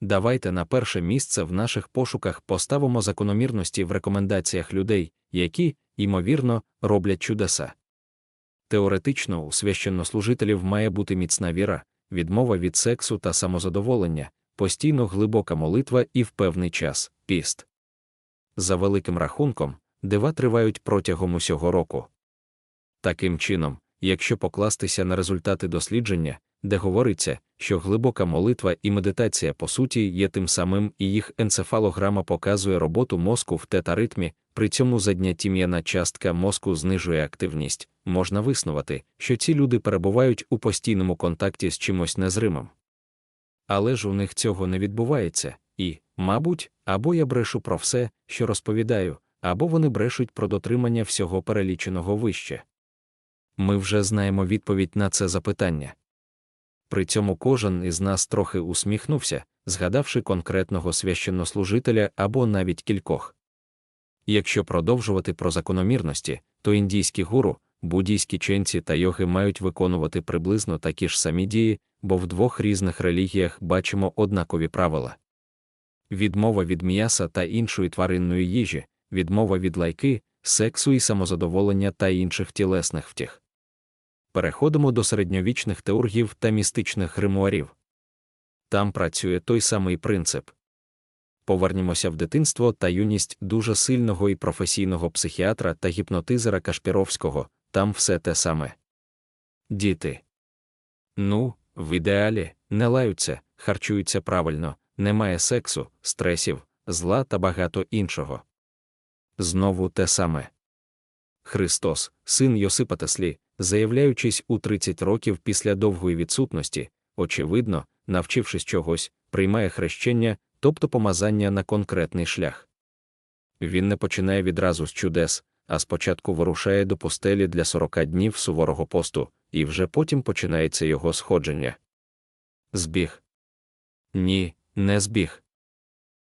давайте на перше місце в наших пошуках поставимо закономірності в рекомендаціях людей, які, ймовірно, роблять чудеса. Теоретично у священнослужителів має бути міцна віра, відмова від сексу та самозадоволення, постійно глибока молитва і в певний час піст. За великим рахунком, дива тривають протягом усього року. Таким чином, якщо покластися на результати дослідження, де говориться, що глибока молитва і медитація по суті є тим самим, і їх енцефалограма показує роботу мозку в тета-ритмі, при цьому задня тім'яна частка мозку знижує активність, можна виснувати, що ці люди перебувають у постійному контакті з чимось незримим. Але ж у них цього не відбувається, і, мабуть, або я брешу про все, що розповідаю, або вони брешуть про дотримання всього переліченого вище. Ми вже знаємо відповідь на це запитання. При цьому кожен із нас трохи усміхнувся, згадавши конкретного священнослужителя або навіть кількох. Якщо продовжувати про закономірності, то індійські гуру, буддійські ченці та йоги мають виконувати приблизно такі ж самі дії, бо в двох різних релігіях бачимо однакові правила. Відмова від м'яса та іншої тваринної їжі, відмова від лайки, сексу і самозадоволення та інших тілесних втіх. Переходимо до середньовічних теургів та містичних гримуарів. Там працює той самий принцип. Повернімося в дитинство та юність дуже сильного і професійного психіатра та гіпнотизера Кашпіровського, там все те саме. Діти. Ну, в ідеалі, не лаються, харчуються правильно, немає сексу, стресів, зла та багато іншого. Знову те саме. Христос, син Йосипа Теслі, заявляючись у 30 років після довгої відсутності, очевидно, навчившись чогось, приймає хрещення, тобто помазання на конкретний шлях. Він не починає відразу з чудес, а спочатку вирушає до постелі для 40 днів суворого посту, і вже потім починається його сходження. Збіг. Ні, не збіг.